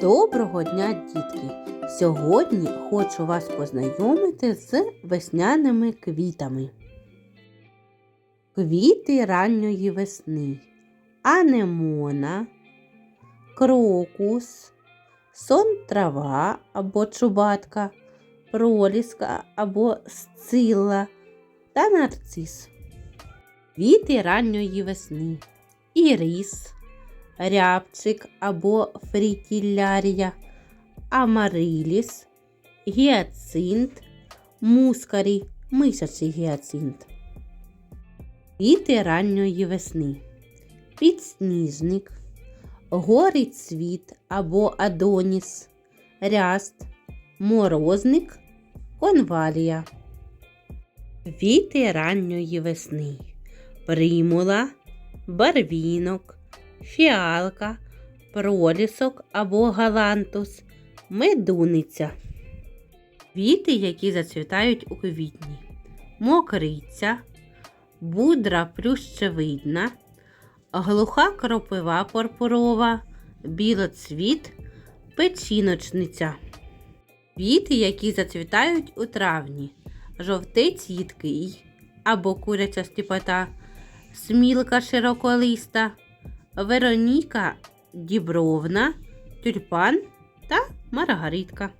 Доброго дня, дітки! Сьогодні хочу вас познайомити з весняними квітами. Квіти ранньої весни, анемона, крокус, сон трава або чубатка, проліска або сцилла та нарцис. Квіти ранньої весни, ірис, рябчик або фрітілярія, амариліс, гіацинт, мускарій, мишачий гіацинт. Квіти ранньої весни, підсніжник, горий цвіт або адоніс, ряст, морозник, конвалія. Квіти ранньої весни, примула, барвінок, фіалка, пролісок або галантус, медуниця. Квіти, які зацвітають у квітні, мокриця, будра плющевидна, глуха кропива пурпурова, білоцвіт, печіночниця. Квіти, які зацвітають у травні, жовтець їдкий або куряча стіпота, смілка широколиста, Вероніка дібровна, тюльпан та маргаритка.